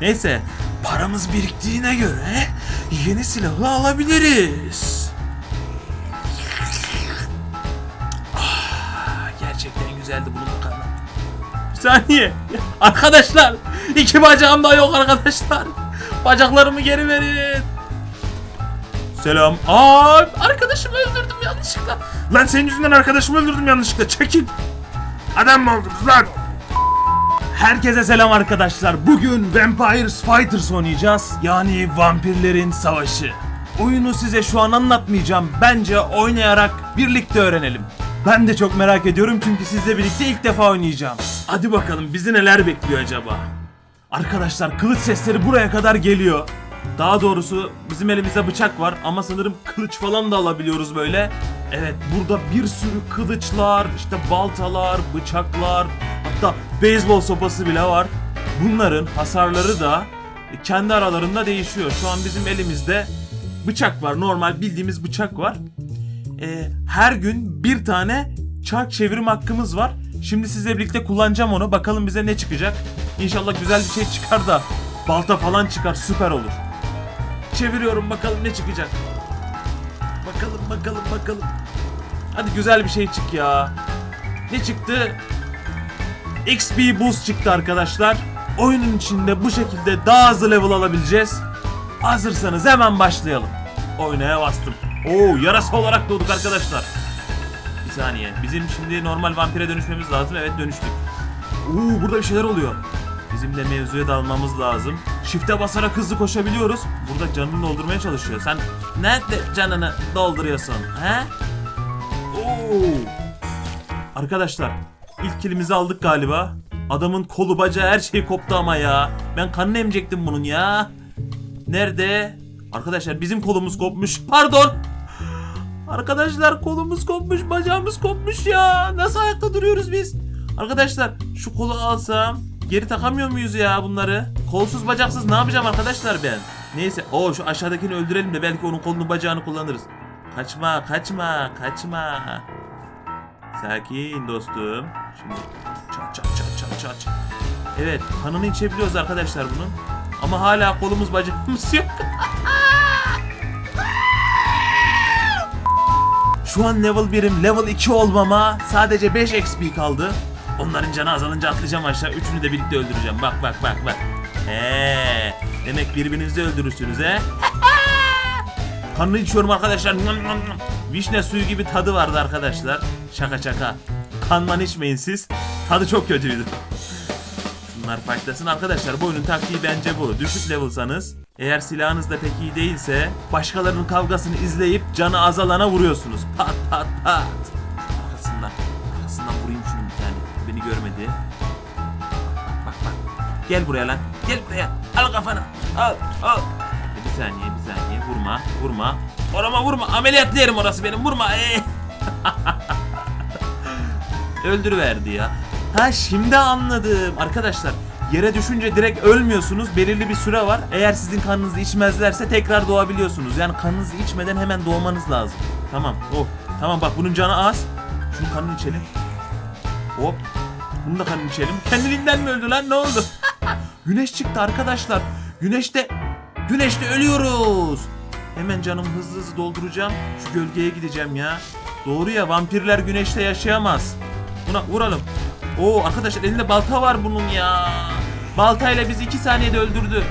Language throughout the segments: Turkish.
Neyse paramız biriktiğine göre yeni silahı alabiliriz. Ah, gerçekten güzeldi bunun makarna. Bir saniye. Arkadaşlar iki bacağım da yok arkadaşlar. Bacaklarımı geri verin. Selam. Aa arkadaşımı öldürdüm yanlışlıkla. Lan senin yüzünden arkadaşımı öldürdüm yanlışlıkla. Çekil. Adam mı oldunuz lan? Herkese selam arkadaşlar. Bugün Vampires Fighters oynayacağız. Yani vampirlerin savaşı. Oyunu size şu an anlatmayacağım. Bence oynayarak birlikte öğrenelim. Ben de çok merak ediyorum çünkü sizle birlikte ilk defa oynayacağım. Hadi bakalım bizi neler bekliyor acaba? Arkadaşlar kılıç sesleri buraya kadar geliyor. Daha doğrusu bizim elimizde bıçak var ama sanırım kılıç falan da alabiliyoruz böyle. Evet burada bir sürü kılıçlar, işte baltalar, bıçaklar, hatta beyzbol sopası bile var. Bunların hasarları da kendi aralarında değişiyor. Şu an bizim elimizde bıçak var. Normal bildiğimiz bıçak var. Ee, her gün bir tane çark çevirim hakkımız var. Şimdi sizle birlikte kullanacağım onu. Bakalım bize ne çıkacak. İnşallah güzel bir şey çıkar da balta falan çıkar. Süper olur. Çeviriyorum bakalım ne çıkacak. Bakalım bakalım bakalım. Hadi güzel bir şey çık ya. Ne çıktı? XP boost çıktı arkadaşlar. Oyunun içinde bu şekilde daha hızlı level alabileceğiz. Hazırsanız hemen başlayalım. Oynaya bastım. Oo yarasa olarak doğduk arkadaşlar. Bir saniye. Bizim şimdi normal vampire dönüşmemiz lazım. Evet dönüştük. Oo burada bir şeyler oluyor. Bizim de mevzuya dalmamız lazım. Shift'e basarak hızlı koşabiliyoruz. Burada canını doldurmaya çalışıyor. Sen nerede canını dolduruyorsun? He? Oo. Arkadaşlar ilk kilimizi aldık galiba. Adamın kolu bacağı her şey koptu ama ya. Ben kanını emecektim bunun ya. Nerede? Arkadaşlar bizim kolumuz kopmuş. Pardon. Arkadaşlar kolumuz kopmuş, bacağımız kopmuş ya. Nasıl ayakta duruyoruz biz? Arkadaşlar şu kolu alsam geri takamıyor muyuz ya bunları? Kolsuz bacaksız ne yapacağım arkadaşlar ben? Neyse o şu aşağıdakini öldürelim de belki onun kolunu bacağını kullanırız. Kaçma kaçma kaçma. Sakin dostum. Şimdi çat çat çat çat çat. Evet kanını içebiliyoruz arkadaşlar bunun. Ama hala kolumuz bacağımız yok. Şu an level 1'im level 2 olmama sadece 5 XP kaldı. Onların canı azalınca atlayacağım aşağı. Üçünü de birlikte öldüreceğim. Bak bak bak bak. Eee, demek birbirinizi öldürürsünüz he? Kanını içiyorum arkadaşlar. Vişne suyu gibi tadı vardı arkadaşlar. Şaka şaka. Kanman içmeyin siz. Tadı çok kötüydü. Bunlar fightlasın arkadaşlar. Bu oyunun taktiği bence bu. Düşük levelsanız eğer silahınız da pek iyi değilse başkalarının kavgasını izleyip canı azalana vuruyorsunuz. Pat pat pat. Arkasından. Arkasından vurayım şunu bir tane. Beni görmedi. Bak bak. Gel buraya lan. Gel buraya. Al kafana. Al al. Bir saniye bir saniye. Vurma. Vurma. Orama vurma. Ameliyat yerim orası benim. Vurma. Ee. Öldürüverdi ya. Ha şimdi anladım. Arkadaşlar yere düşünce direkt ölmüyorsunuz. Belirli bir süre var. Eğer sizin kanınızı içmezlerse tekrar doğabiliyorsunuz. Yani kanınızı içmeden hemen doğmanız lazım. Tamam. Oh. Tamam bak bunun canı az. Şunun kanını içelim. Hop. Bunu da kanını içelim. Kendiliğinden mi öldü lan? Ne oldu? Güneş çıktı arkadaşlar. Güneşte Güneşte ölüyoruz. Hemen canımı hızlı hızlı dolduracağım. Şu gölgeye gideceğim ya. Doğru ya vampirler güneşte yaşayamaz. Buna vuralım. Oo arkadaşlar elinde balta var bunun ya. Baltayla bizi iki saniyede öldürdü.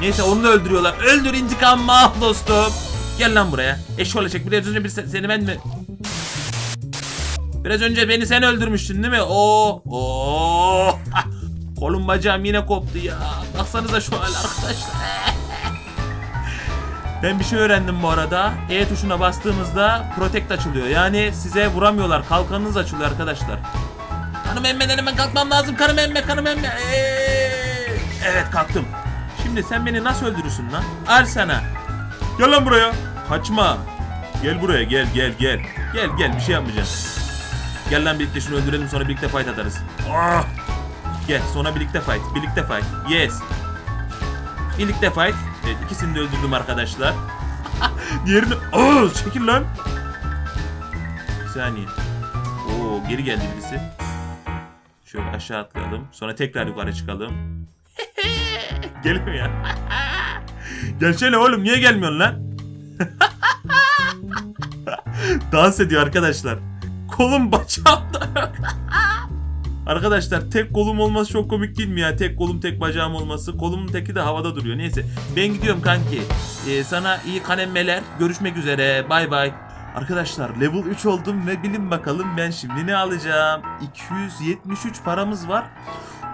Neyse onu da öldürüyorlar. Öldür intikamımı al dostum. Gel lan buraya. Eşşoğlu çek. Biraz önce bir se- seni ben mi... Biraz önce beni sen öldürmüştün değil mi? Oo. Oo. Kolum bacağım yine koptu ya. Baksanıza şu hal arkadaşlar. Ben bir şey öğrendim bu arada. E tuşuna bastığımızda protect açılıyor. Yani size vuramıyorlar. Kalkanınız açılıyor arkadaşlar. Kanım emmeden hemen kalkmam lazım. Kanım emme, kanım emme. Eee! Evet kalktım. Şimdi sen beni nasıl öldürürsün lan? Al sana. Gel lan buraya. Kaçma. Gel buraya gel gel gel. Gel gel bir şey yapmayacağım. Gel lan birlikte şunu öldürelim sonra birlikte fight atarız. Ah! Gel sonra birlikte fight. Birlikte fight. Yes. Birlikte fight. Evet ikisini de öldürdüm arkadaşlar. Diğerini... Aa, çekil lan. Bir saniye. Oo geri geldi birisi. Şöyle aşağı atlayalım. Sonra tekrar yukarı çıkalım. Gelmiyor. Gelsene oğlum niye gelmiyorsun lan? Dans ediyor arkadaşlar. Kolum bacağım da yok. Arkadaşlar tek kolum olması çok komik değil mi ya? Tek kolum tek bacağım olması. Kolumun teki de havada duruyor. Neyse ben gidiyorum kanki. Ee, sana iyi kanemmeler. Görüşmek üzere. Bay bay. Arkadaşlar level 3 oldum ve bilin bakalım ben şimdi ne alacağım? 273 paramız var.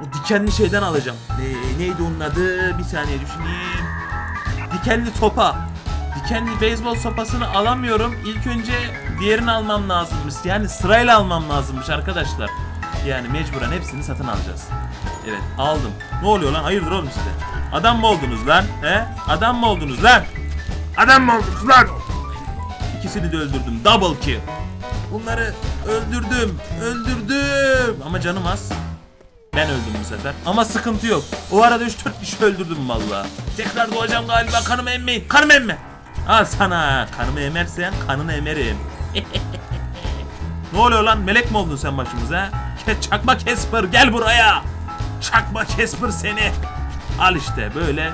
O dikenli şeyden alacağım. Ee, neydi onun adı? Bir saniye düşüneyim. Dikenli sopa. Dikenli beyzbol sopasını alamıyorum. İlk önce diğerini almam lazımmış. Yani sırayla almam lazımmış arkadaşlar. Yani mecburen hepsini satın alacağız. Evet aldım. Ne oluyor lan? Hayırdır oğlum size? Adam mı oldunuz lan? He? Adam mı oldunuz lan? Adam mı oldunuz lan? İkisini de öldürdüm. Double kill. Bunları öldürdüm. Öldürdüm. Ama canım az. Ben öldüm bu sefer. Ama sıkıntı yok. O arada 3-4 kişi öldürdüm valla. Tekrar doğacağım galiba. Kanımı emmeyin. Kanımı emme. Al sana. Kanımı emersen kanını emerim. ne oluyor lan? Melek mi oldun sen başımıza? Çakma Casper gel buraya. Çakma Casper seni. Al işte böyle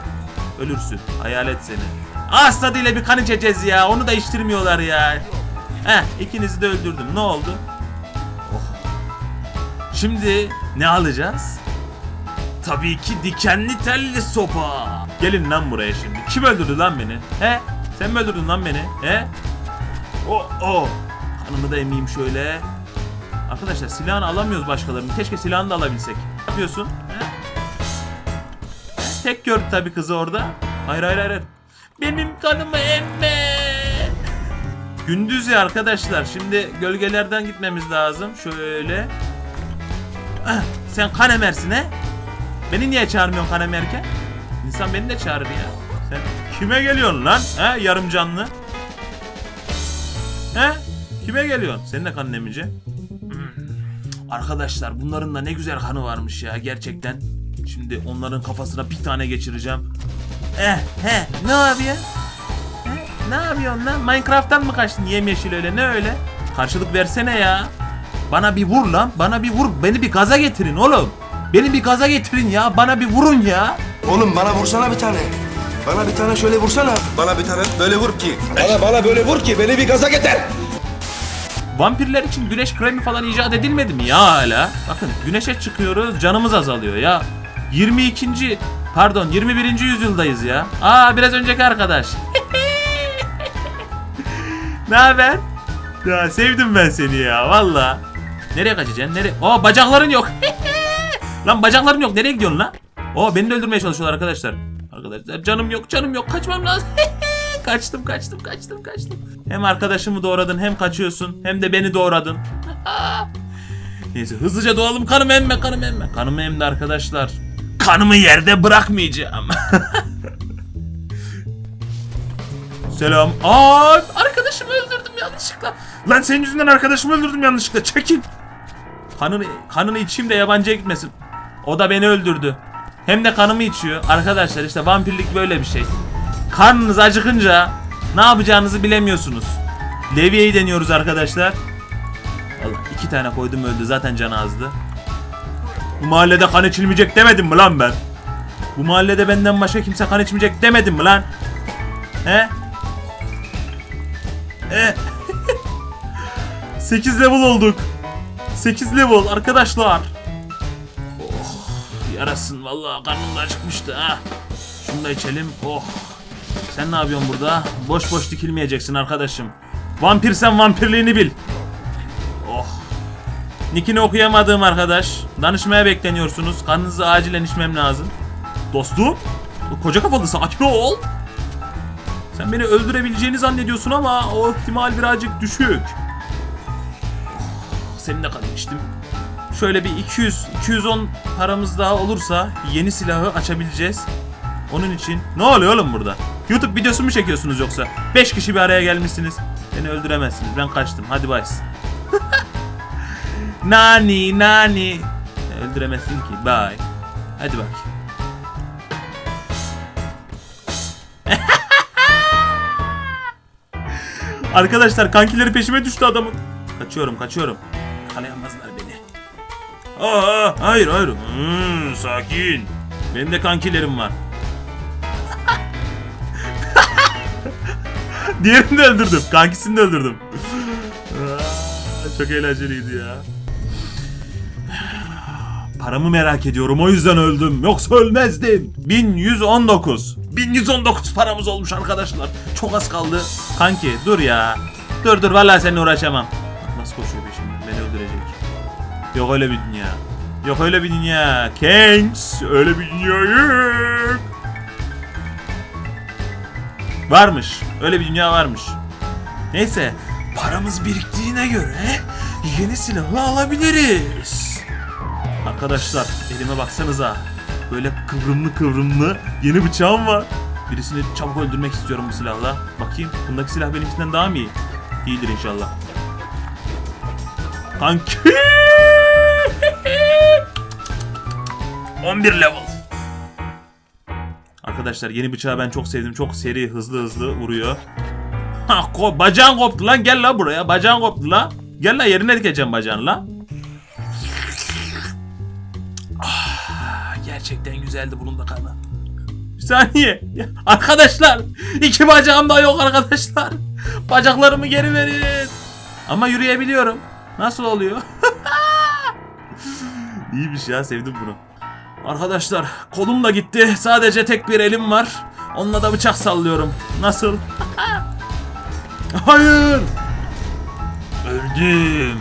ölürsün. Hayalet seni. Ağız tadıyla bir kan içeceğiz ya. Onu da içtirmiyorlar ya. Heh ikinizi de öldürdüm. Ne oldu? Şimdi ne alacağız? Tabii ki dikenli telli sopa. Gelin lan buraya şimdi. Kim öldürdü lan beni? He? Sen mi öldürdün lan beni? He? O o. Kanımı da emeyim şöyle. Arkadaşlar silahını alamıyoruz başkalarının. Keşke silahını da alabilsek. Ne yapıyorsun? Tek gördü tabii kızı orada. Hayır hayır hayır. Benim kanımı emme. Gündüz ya arkadaşlar. Şimdi gölgelerden gitmemiz lazım. Şöyle. Ah, sen kan emersin he? Beni niye çağırmıyorsun kan emerken? İnsan beni de çağırır ya. Sen kime geliyorsun lan? He yarım canlı. He? Kime geliyorsun? Senin de kanın emici. Hmm. Arkadaşlar bunların da ne güzel kanı varmış ya gerçekten. Şimdi onların kafasına bir tane geçireceğim. Eh he ne yapıyor? He, ne yapıyorsun lan? Minecraft'tan mı kaçtın yemyeşil öyle ne öyle? Karşılık versene ya. Bana bir vur lan. Bana bir vur. Beni bir gaza getirin oğlum. Beni bir gaza getirin ya. Bana bir vurun ya. Oğlum bana vursana bir tane. Bana bir tane şöyle vursana. Bana bir tane böyle vur ki. Bana bana böyle vur ki beni bir gaza getir. Vampirler için güneş kremi falan icat edilmedi mi ya hala? Bakın güneşe çıkıyoruz canımız azalıyor ya. 22. pardon 21. yüzyıldayız ya. Aa biraz önceki arkadaş. ne haber? Ya sevdim ben seni ya valla. Nereye kaçacaksın? Nereye? Oo bacakların yok. lan bacaklarım yok. Nereye gidiyorsun lan? Oo beni de öldürmeye çalışıyorlar arkadaşlar. Arkadaşlar canım yok canım yok kaçmam lazım. kaçtım kaçtım kaçtım kaçtım. Hem arkadaşımı doğradın hem kaçıyorsun hem de beni doğradın. Neyse hızlıca doğalım kanım emme kanım emme. Kanımı emdi arkadaşlar. Kanımı yerde bırakmayacağım. Selam. Aa arkadaşımı öldürdüm yanlışlıkla. Lan senin yüzünden arkadaşımı öldürdüm yanlışlıkla. Çekil. Kanını kanını içeyim de yabancıya gitmesin. O da beni öldürdü. Hem de kanımı içiyor. Arkadaşlar işte vampirlik böyle bir şey. Karnınız acıkınca ne yapacağınızı bilemiyorsunuz. Levye'yi deniyoruz arkadaşlar. Allah iki tane koydum öldü zaten canı azdı. Bu mahallede kan içilmeyecek demedim mi lan ben? Bu mahallede benden başka kimse kan içmeyecek demedim mi lan? He? He? 8 level olduk. 8 level arkadaşlar. Oh yarasın vallahi karnım da acıkmıştı ha. Şunu da içelim. Oh. Sen ne yapıyorsun burada? Boş boş dikilmeyeceksin arkadaşım. Vampirsen vampirliğini bil. Oh. Nickini okuyamadığım arkadaş. Danışmaya bekleniyorsunuz. Kanınızı acilen içmem lazım. Dostum. Koca kafalı sakin ol. Sen beni öldürebileceğini zannediyorsun ama o ihtimal birazcık düşük. Senin de kanı içtim. Şöyle bir 200 210 paramız daha olursa yeni silahı açabileceğiz. Onun için ne oluyor oğlum burada? YouTube videosu mu çekiyorsunuz yoksa? 5 kişi bir araya gelmişsiniz. Beni öldüremezsiniz. Ben kaçtım. Hadi bay. nani nani. Öldüremezsin ki. Bye. Hadi bak. Arkadaşlar kankileri peşime düştü adamın. Kaçıyorum kaçıyorum. Yakalayamazlar beni. Aa, hayır hayır. Hmm, sakin. Benim de kankilerim var. Diğerini de öldürdüm. Kankisini de öldürdüm. Çok eğlenceliydi ya. Paramı merak ediyorum o yüzden öldüm. Yoksa ölmezdim. 1119. 1119 paramız olmuş arkadaşlar. Çok az kaldı. Kanki dur ya. Dur dur vallahi seninle uğraşamam. Nasıl koşuyor peşimden beni öldürecek. Yok öyle bir dünya. Yok öyle bir dünya. Kings öyle bir dünya yok. Varmış. Öyle bir dünya varmış. Neyse. Paramız biriktiğine göre yeni silahı alabiliriz. Arkadaşlar elime baksanıza. Böyle kıvrımlı kıvrımlı yeni bıçağım var. Birisini çabuk öldürmek istiyorum bu silahla. Bakayım bundaki silah benimkinden daha mı iyi? İyidir inşallah. Kanki. 11 level. Arkadaşlar yeni bıçağı ben çok sevdim. Çok seri, hızlı hızlı vuruyor. Ha, ko bacağın koptu lan. Gel la buraya. Bacağın koptu la. Gel la yerine dikeceğim bacağını la. Ah, gerçekten güzeldi bunun da kanı. Bir saniye. Arkadaşlar. iki bacağım da yok arkadaşlar. Bacaklarımı geri verin. Ama yürüyebiliyorum. Nasıl oluyor? İyiymiş ya sevdim bunu. Arkadaşlar kolum da gitti. Sadece tek bir elim var. Onunla da bıçak sallıyorum. Nasıl? Hayır. Öldüm.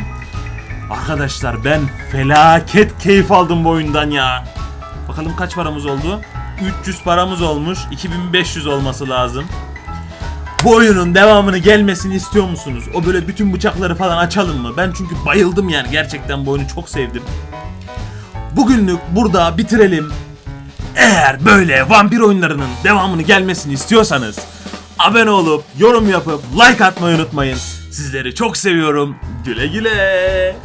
Arkadaşlar ben felaket keyif aldım bu oyundan ya. Bakalım kaç paramız oldu? 300 paramız olmuş. 2500 olması lazım. Bu oyunun devamını gelmesini istiyor musunuz? O böyle bütün bıçakları falan açalım mı? Ben çünkü bayıldım yani gerçekten bu oyunu çok sevdim. Bugünlük burada bitirelim. Eğer böyle vampir oyunlarının devamını gelmesini istiyorsanız abone olup yorum yapıp like atmayı unutmayın. Sizleri çok seviyorum. Güle güle.